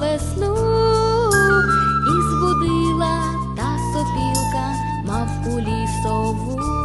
весну і збудила та сопілка мавку лісову.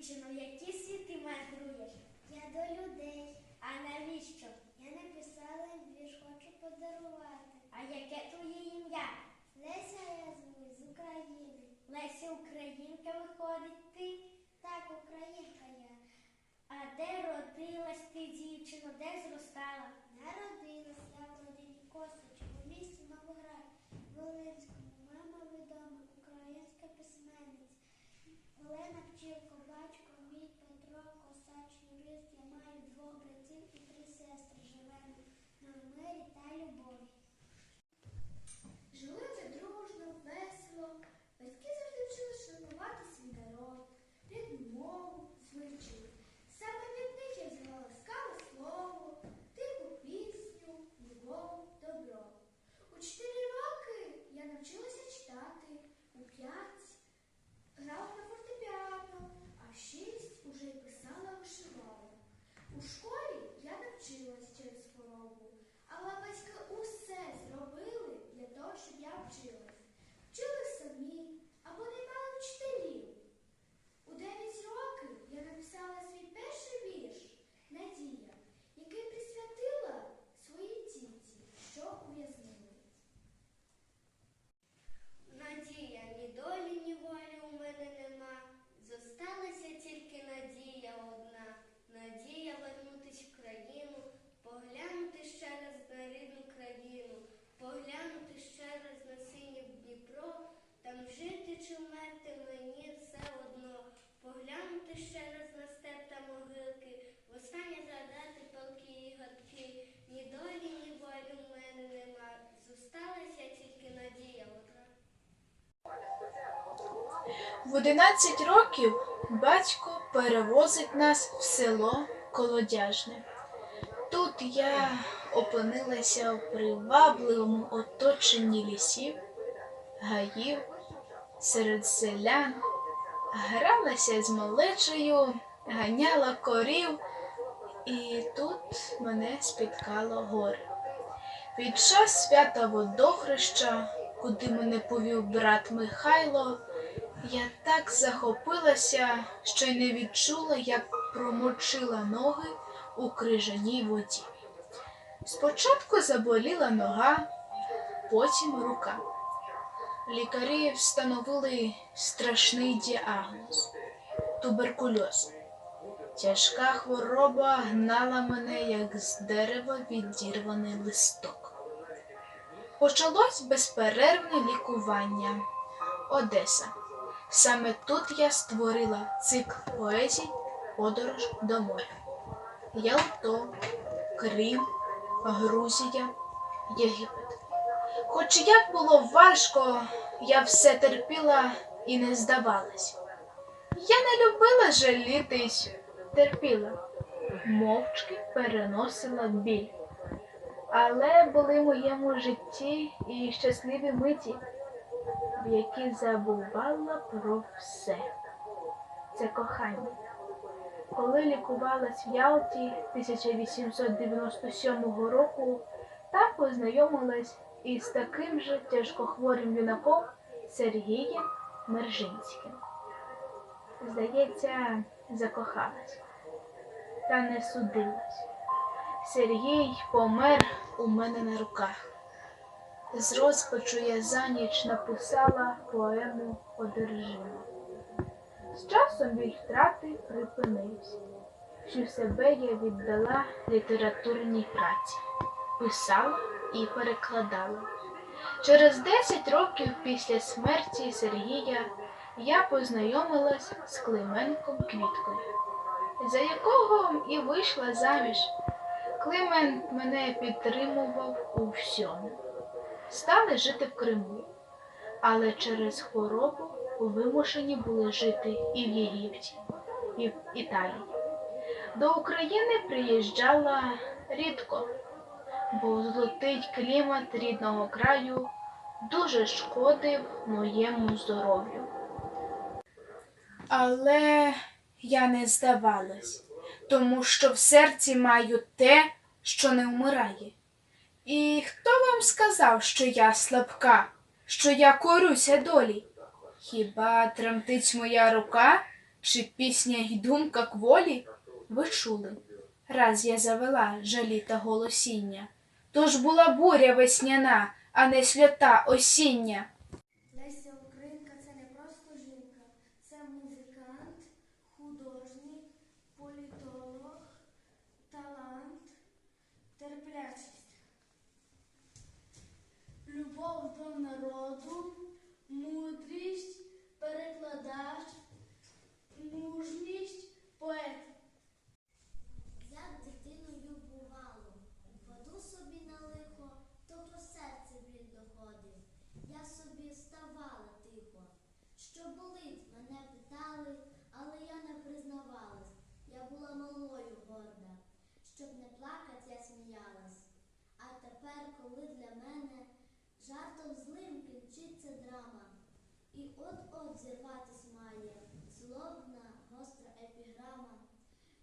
Дівчино, які світи мандруєш? Я до людей. А навіщо? Я написала вірш, хочу подарувати. А яке твоє ім'я? Леся я звуть з України. Леся Українка виходить ти? Так, Українка я. А де родилась ти, дівчино, де зростала? Народилась я В 11 років батько перевозить нас в село Колодяжне. Тут я опинилася в привабливому оточенні лісів, гаїв, серед селян, гралася з малечею, ганяла корів, і тут мене спіткало горе. Під час свята водохреща, куди мене повів брат Михайло, я так захопилася, що й не відчула, як промочила ноги у крижаній воді. Спочатку заболіла нога, потім рука. Лікарі встановили страшний діагноз туберкульоз. Тяжка хвороба гнала мене, як з дерева відірваний листок. Почалось безперервне лікування. Одеса. Саме тут я створила цикл поезій Подорож до моря. Ялто, Крим, Грузія, Єгипет. Хоч як було важко, я все терпіла і не здавалась. Я не любила жалітись, терпіла, мовчки переносила біль. Але були в моєму житті і щасливі миті, в які забувала про все. Це кохання. Коли лікувалась в Ялті 1897 року, та познайомилась із таким же тяжкохворим юнаком Сергієм Мержинським. Здається, закохалась та не судилась. Сергій помер у мене на руках. З розпачу я за ніч написала поему одержима. З часом біль втрати припинився. Всю себе я віддала літературній праці, писала і перекладала. Через 10 років після смерті Сергія я познайомилась з Клименком Квіткою, за якого і вийшла заміж. Климент мене підтримував у всьому. Стали жити в Криму, але через хворобу вимушені були жити і в Єгипті, і в Італії. До України приїжджала рідко, бо золотий клімат рідного краю дуже шкодив моєму здоров'ю. Але я не здавалась, тому що в серці маю те, що не вмирає. І хто вам сказав, що я слабка, що я корюся долі? Хіба тремтить моя рука, чи пісня й думка кволі? Ви чули, раз я завела жалі та голосіння, тож була буря весняна, а не сльота осіння. Леся Українка це не просто жінка, це музикант, художник, політолог, талант, терплячість. Любов до народу, мудрість, перекладач, мужність, поет. Я дитиною бувало, впаду собі на лихо, то до серця біль доходив. Я собі ставала тихо. Що болить, мене питали, але я не признавалась. Я була малою горда. Щоб не плакать, я сміялась. А тепер, коли для мене жартом злим кінчиться драма, і от-от зірватись має злобна, гостра епіграма.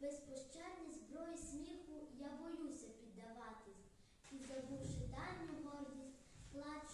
Безпощадні зброї сміху я боюся піддаватись, і забувши давню гордість, плачу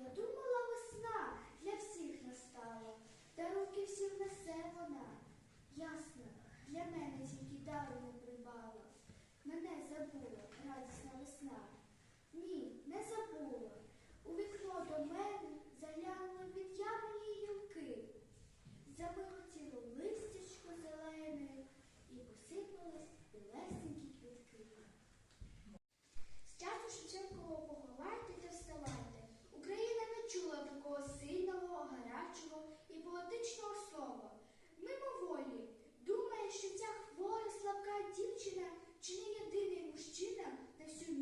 Я думала, весна для всіх настала, та руки всіх несе вона. Ясно, для мене тільки дару не придбала. Мене забула радісна весна. Ні, не забула. У вікно до мене заглянули під яблуні гілки. Замиготіло листячко зелене і посипались білесенькі дівчина чи не єдиний мужчина на всю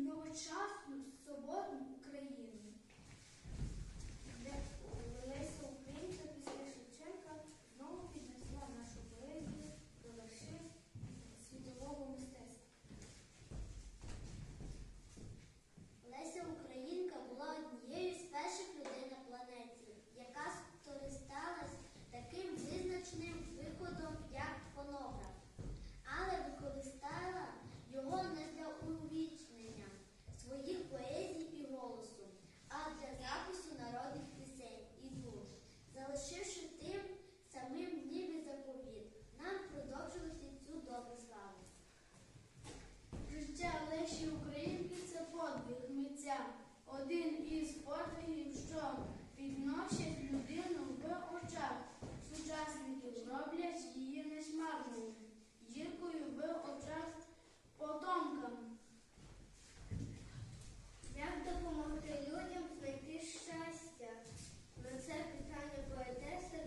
один із подвигів, що підносять людину в очах. Сучасників роблять її несмарною, діркою в очах потомкам. Як допомогти людям знайти щастя? На це питання поетеса